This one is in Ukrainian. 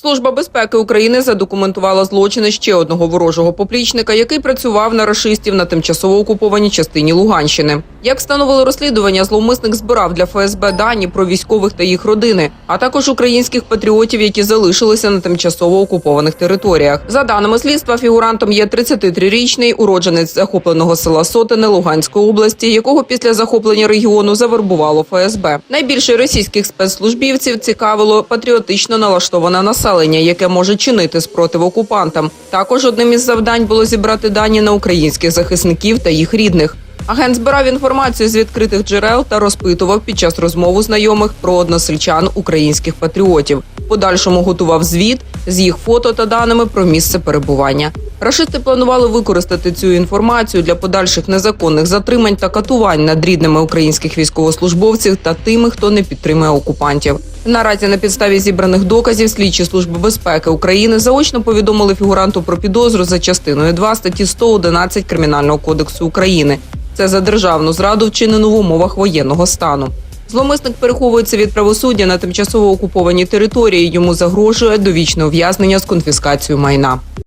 Служба безпеки України задокументувала злочини ще одного ворожого поплічника, який працював на рашистів на тимчасово окупованій частині Луганщини. Як встановило розслідування, зловмисник збирав для ФСБ дані про військових та їх родини, а також українських патріотів, які залишилися на тимчасово окупованих територіях. За даними слідства, фігурантом є 33-річний уродженець захопленого села Сотине Луганської області, якого після захоплення регіону завербувало ФСБ. Найбільше російських спецслужбівців цікавило патріотично налаштоване населення, яке може чинити спротив окупантам. Також одним із завдань було зібрати дані на українських захисників та їх рідних. Агент збирав інформацію з відкритих джерел та розпитував під час розмови знайомих про односельчан українських патріотів. Подальшому готував звіт з їх фото та даними про місце перебування. Рашисти планували використати цю інформацію для подальших незаконних затримань та катувань над рідними українських військовослужбовців та тими, хто не підтримує окупантів. Наразі на підставі зібраних доказів слідчі служби безпеки України заочно повідомили фігуранту про підозру за частиною 2 статті 111 Кримінального кодексу України. Це за державну зраду вчинену в умовах воєнного стану. Зломисник переховується від правосуддя на тимчасово окупованій території. Йому загрожує довічне ув'язнення з конфіскацією майна.